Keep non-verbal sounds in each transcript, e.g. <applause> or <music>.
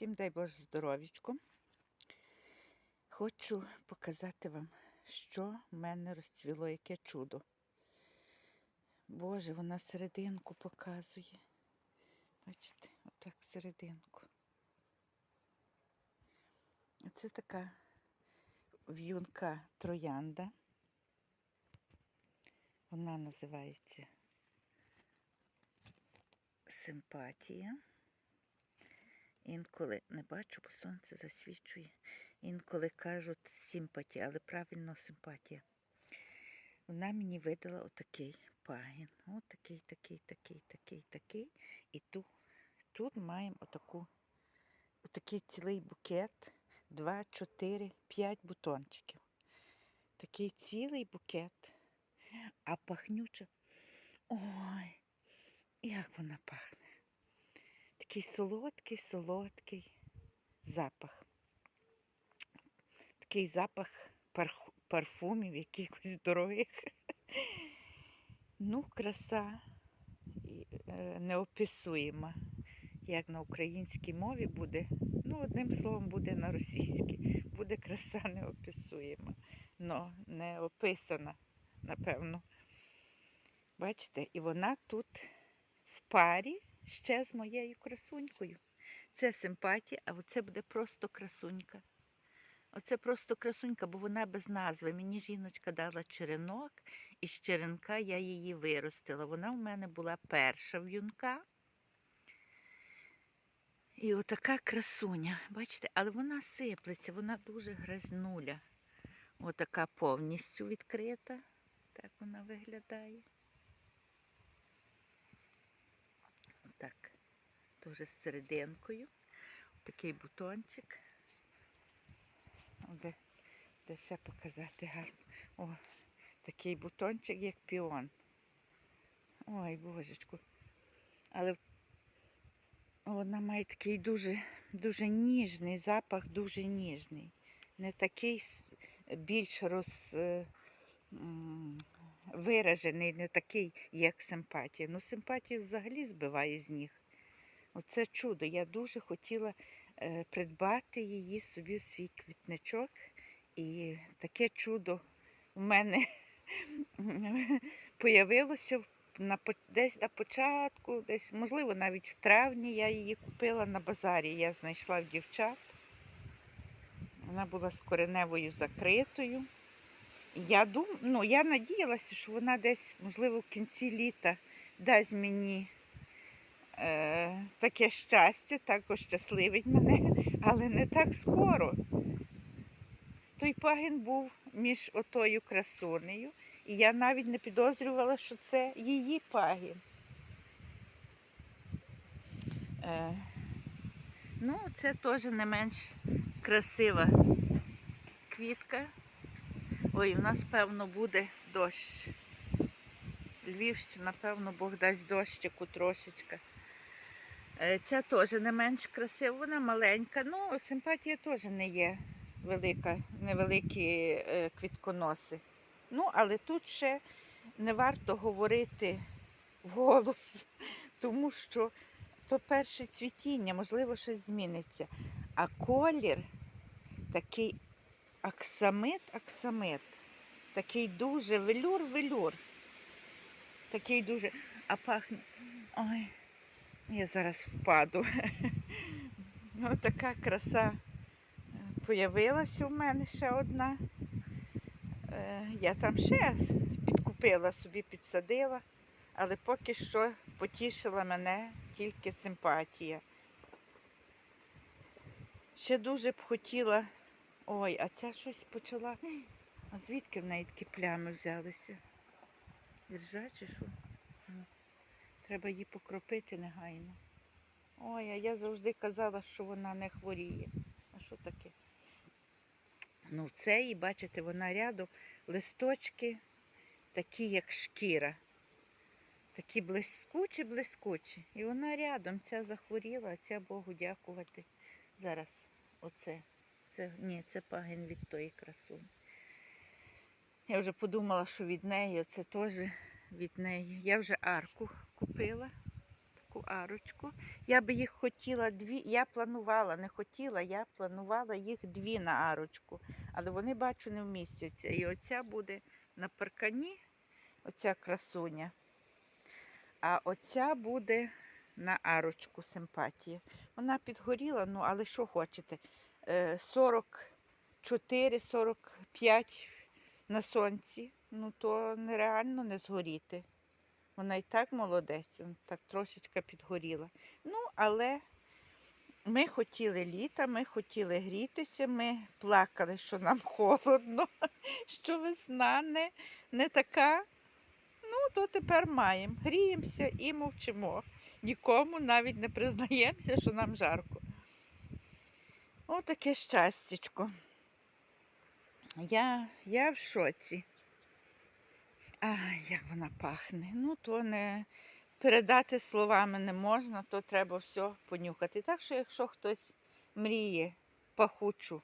Всім дай Боже здоров'ячку. Хочу показати вам, що в мене розцвіло, яке чудо. Боже, вона серединку показує. Бачите, отак серединку. Це така в'юнка троянда. Вона називається Симпатія. Інколи не бачу, бо сонце засвічує. Інколи кажуть симпатія, але правильно симпатія. Вона мені видала отакий пагін. Отакий, такий, такий, такий, такий. І тут, тут маємо отаку, отакий цілий букет. Два, чотири, п'ять бутончиків. Такий цілий букет. А пахнюча. Ой, як вона пахне. Такий солодкий, солодкий запах. Такий запах парфумів якихось дорогих. Ну, краса е, неописуєма. Як на українській мові буде, ну, одним словом, буде на російській. Буде краса неописуєма. Но не описана, напевно. Бачите, і вона тут в парі ще з моєю красунькою. Це симпатія, а оце буде просто красунька. Оце просто красунька, бо вона без назви. Мені жіночка дала черенок, і з черенка я її виростила. Вона в мене була перша в'юнка. І отака красуня, бачите, але вона сиплеться, вона дуже грязнуля. Отака повністю відкрита. Так вона виглядає. Отак. Дуже з серединкою. Такий бутончик. Де, де ще показати гарно. О, такий бутончик, як піон. Ой, божечку. Але вона має такий дуже, дуже ніжний запах, дуже ніжний. Не такий більш роз, е, виражений, не такий, як симпатія. Ну, симпатія взагалі збиває з ніг. Оце чудо. Я дуже хотіла е, придбати її собі в свій квітничок. І таке чудо у мене <laughs> появилося на, десь на початку, десь, можливо, навіть в травні я її купила на базарі. Я знайшла в дівчат. Вона була з кореневою закритою. Я дум... ну, я надіялася, що вона десь, можливо, в кінці літа дасть мені е, таке щастя, також щасливить мене, <laughs> але не так скоро. Той пагін був між отою красунею, і я навіть не підозрювала, що це її пагін. Е, ну, це теж не менш красива квітка. Ой, у нас, певно, буде дощ. Львівщина, певно, Бог дасть дощику трошечки. Е, Ця теж не менш красива, вона маленька. Ну, симпатія теж не є велика, невеликі е, квітконоси. Ну, але тут ще не варто говорити вголос, тому що то перше цвітіння, можливо, щось зміниться. А колір такий аксамит, аксамит, такий дуже велюр-велюр. Такий дуже, а пахне. Ой, я зараз впаду. <laughs> Ну, така краса появилася у мене ще одна. Е, Я там ще підкупила собі, підсадила, але поки що потішила мене тільки симпатія. Ще дуже б хотіла. Ой, а ця щось почала. А звідки в неї такі плями взялися? Іржа що? Треба її покропити негайно. Ой, а я завжди казала, що вона не хворіє. А що таке? Ну, це і бачите, вона рядом листочки такі, як шкіра. Такі блискучі, блискучі. І вона рядом, ця захворіла, а ця Богу дякувати. Зараз оце. Це, ні, це пагін від тої красуні. Я вже подумала, що від неї, це теж від неї. Я вже арку купила. таку арочку. Я би їх хотіла дві. Я планувала, не хотіла, я планувала їх дві на арочку. Але вони, бачу, не вмістяться. І оця буде на паркані, оця красуня. А оця буде на арочку симпатії. Вона підгоріла, ну але що хочете? Е, 44-45 на сонці. Ну то нереально не згоріти. Вона і так молодець, м, так трошечки підгоріла. Ну, але ми хотіли літа, ми хотіли грітися, ми плакали, що нам холодно, <laughs> що весна не, не така. Ну, то тепер маємо. Гріємося і мовчимо. Нікому навіть не признаємося, що нам жарко. Отаке щастячко. Я, я в шоці. Ай, як вона пахне. Ну, то не передати словами не можна, то треба все понюхати. Так що, якщо хтось мріє пахучу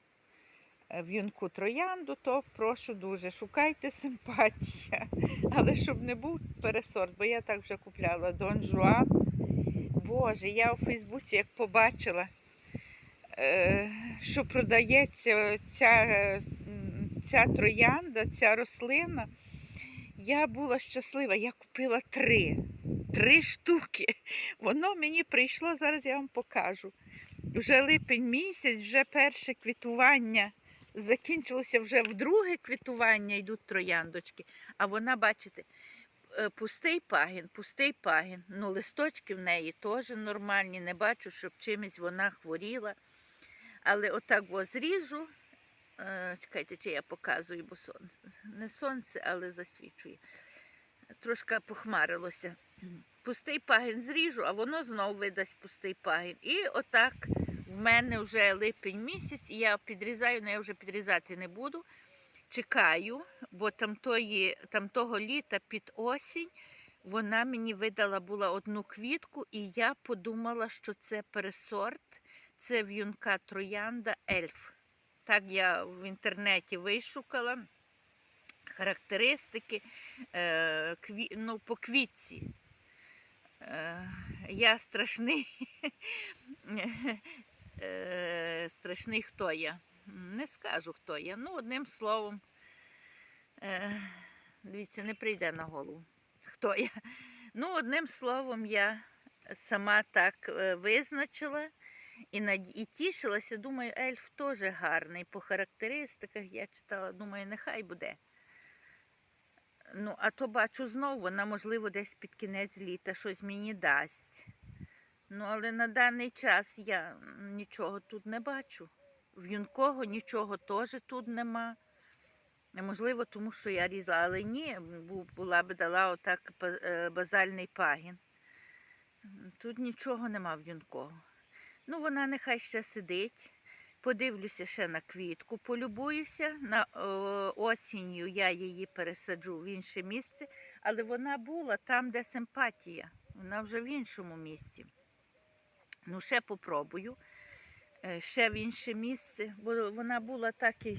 е, в'юнку троянду, то прошу дуже, шукайте симпатія. Але щоб не був пересорт, бо я так вже купляла Дон Жуан. Боже, я у Фейсбуці як побачила, що продається ця, е, ця троянда, ця рослина. Я була щаслива, я купила три. Три штуки. Воно мені прийшло, зараз я вам покажу. Вже липень місяць, вже перше квітування. Закінчилося вже вдруге квітування, йдуть трояндочки. А вона, бачите, е, пустий пагін, пустий пагін. Ну, листочки в неї теж нормальні, не бачу, щоб чимось вона хворіла. Але отак о, зріжу. Е, Чекайте, чи я показую, бо сонце. Не сонце, але засвічує. Трошки похмарилося. Пустий пагін зріжу, а воно знову видасть пустий пагін. І отак в мене вже липень місяць, і я підрізаю, але я вже підрізати не буду. Чекаю, бо там, тої, там того літа під осінь вона мені видала була одну квітку, і я подумала, що це пересорт, це в'юнка троянда ельф. Так я в інтернеті вишукала характеристики е, ну, по квітці. Е, я страшний. <laughs> е, страшний хто я. Не скажу, хто я. Ну, одним словом, дивіться, не прийде на голову. Хто я? Ну, одним словом, я сама так визначила. І, над... і тішилася, думаю, ельф теж гарний. По характеристиках я читала, думаю, нехай буде. Ну, а то бачу знову, вона, можливо, десь під кінець літа щось мені дасть. Ну, але на даний час я нічого тут не бачу. В юнкого нічого теж тут нема. Можливо, тому що я різала, але ні, була б дала отак е, базальний пагін. Тут нічого нема в юнкого. Ну, вона нехай ще сидить. Подивлюся ще на квітку, полюбуюся. На е, осінню я її пересаджу в інше місце, але вона була там, де симпатія. Вона вже в іншому місці. Ну, ще попробую. Е, ще в інше місце, бо вона була так і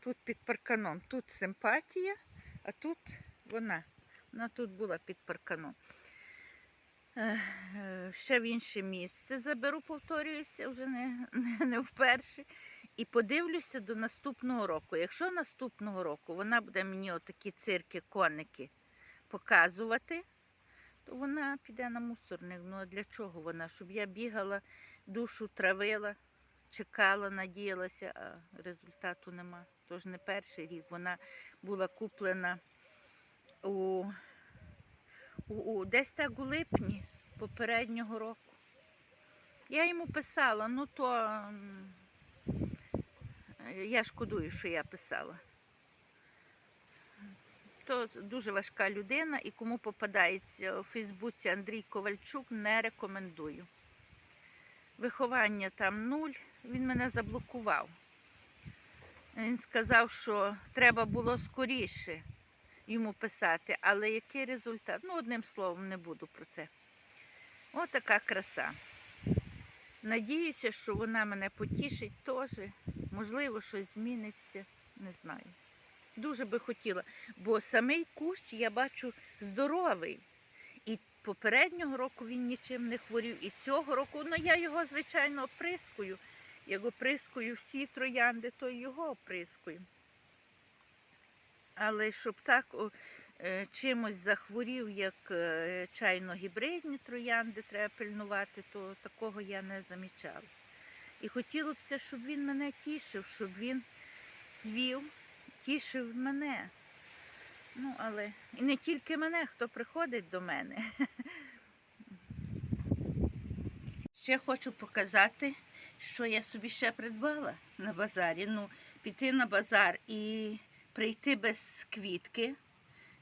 тут під парканом. Тут симпатія, а тут вона. Вона тут була під парканом. Ще в інше місце заберу, повторююся, вже не, не, не вперше. І подивлюся до наступного року. Якщо наступного року вона буде мені отакі цирки, коники показувати, то вона піде на мусорник. Ну а для чого вона? Щоб я бігала, душу травила, чекала, надіялася, а результату нема. Тож не перший рік. Вона була куплена у, у, десь так у липні попереднього року. Я йому писала, ну то я шкодую, що я писала. То дуже важка людина і кому попадається у Фейсбуці Андрій Ковальчук, не рекомендую. Виховання там нуль, він мене заблокував. Він сказав, що треба було скоріше йому писати, але який результат? Ну, одним словом, не буду про це. Отака краса. Надіюся, що вона мене потішить теж. Можливо, щось зміниться, не знаю. Дуже би хотіла, бо самий кущ я бачу здоровий. І попереднього року він нічим не хворів, і цього року, ну я його, звичайно, оприскую. Як оприскую всі троянди, то його оприскую. Але щоб так е, чимось захворів, як е, чайно-гібридні троянди, треба пильнувати, то такого я не замічала. І хотілося б, щоб він мене тішив, щоб він цвів, тішив мене. Ну, але і не тільки мене, хто приходить до мене. <laughs> Ще хочу показати, що я собі ще придбала на базарі. Ну, піти на базар і прийти без квітки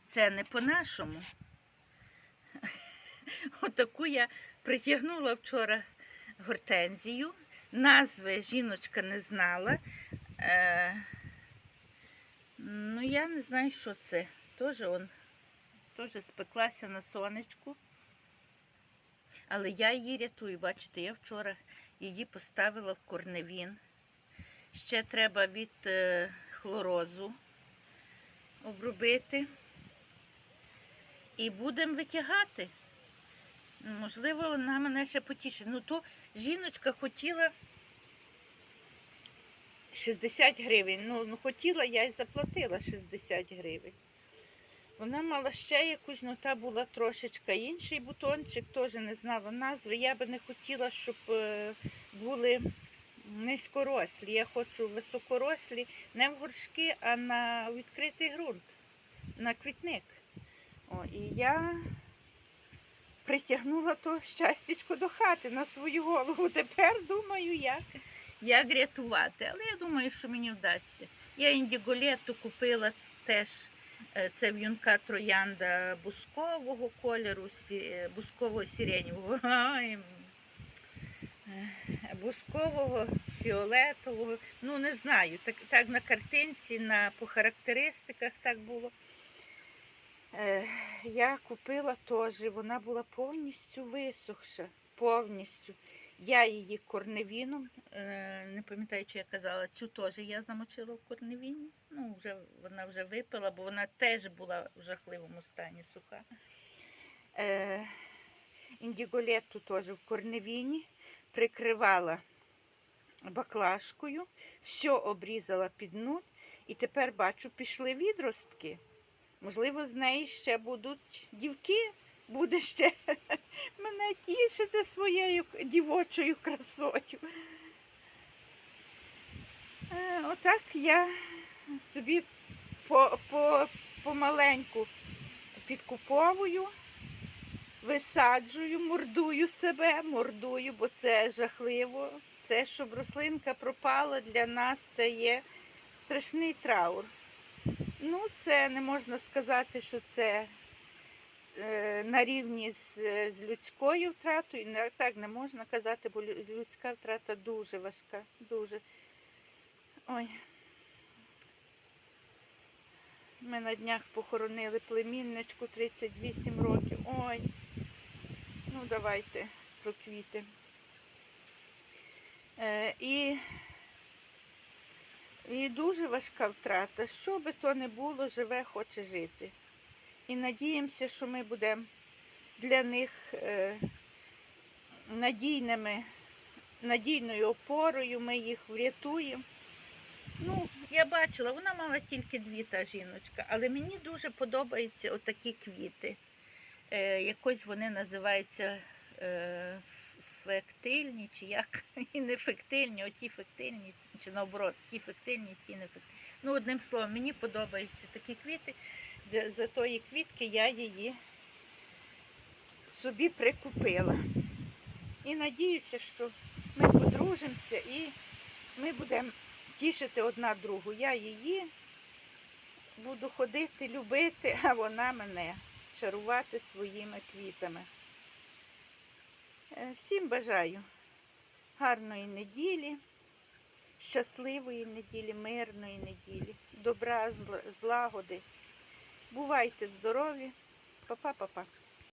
це не по-нашому. <laughs> Отаку я притягнула вчора гортензію. Назви жіночка не знала. Е, ну, я не знаю, що це. Теж он теж спеклася на сонечку. Але я її рятую. Бачите, я вчора її поставила в корневін. Ще треба від е, хлорозу обробити. І будемо витягати. Можливо, вона мене ще потішить. Ну, то жіночка хотіла 60 гривень. Ну, ну хотіла, я й заплатила 60 гривень. Вона мала ще якусь, ну та була трошечка інший бутончик, теж не знала назви. Я би не хотіла, щоб е, були низькорослі. Я хочу високорослі, не в горшки, а на відкритий ґрунт, на квітник. О, і я притягнула то щастячко до хати на свою голову. Тепер думаю, як, як рятувати. Але я думаю, що мені вдасться. Я індіголету купила теж. е, Це в'юнка троянда бускового кольору, сі- бускового е, бускового, фіолетового. Ну, не знаю. Так, так на картинці, на, по характеристиках так було. Е, я купила теж, вона була повністю висохша, повністю. Я її корневіном, е, не пам'ятаю, чи я казала, цю теж я замочила в корневіні. Ну, вже, вона вже випила, бо вона теж була в жахливому стані суха. Е, індіголету теж в корневіні, прикривала баклажкою, все обрізала під нуль, і тепер бачу, пішли відростки. Можливо, з неї ще будуть дівки, буде ще <laughs> мене тішити своєю дівочою красою. Е, Отак я собі по, по, помаленьку підкуповую, висаджую, мордую себе, мордую, бо це жахливо. Це, щоб рослинка пропала для нас, це є страшний траур. Ну, це не можна сказати, що це е, на рівні з, з людською втратою. Не- Так не можна казати, бо людська втрата дуже важка, дуже. Ой. Ми на днях похоронили племінничку 38 років. Ой. Ну, давайте про квіти. Е, і і дуже важка втрата. Що би то не було, живе, хоче жити. І надіємося, що ми будемо для них е, надійними, надійною опорою, ми їх врятуємо. Ну, я бачила, вона мала тільки дві та жіночка, але мені дуже подобаються отакі квіти. Е, якось вони називаються е, фектильні, чи як, <laughs> і не фектильні, оті фектильні, чи наоборот, ті фектильні, ті не фектильні. Ну, одним словом, мені подобаються такі квіти. За, за тої квітки я її собі прикупила. І надіюся, що ми подружимося і ми будемо тішити одна другу. Я її буду ходити, любити, а вона мене чарувати своїми квітами. Е, Всім бажаю гарної неділі, щасливої неділі, мирної неділі, добра, злагоди. Бувайте здорові. Па-па-па-па.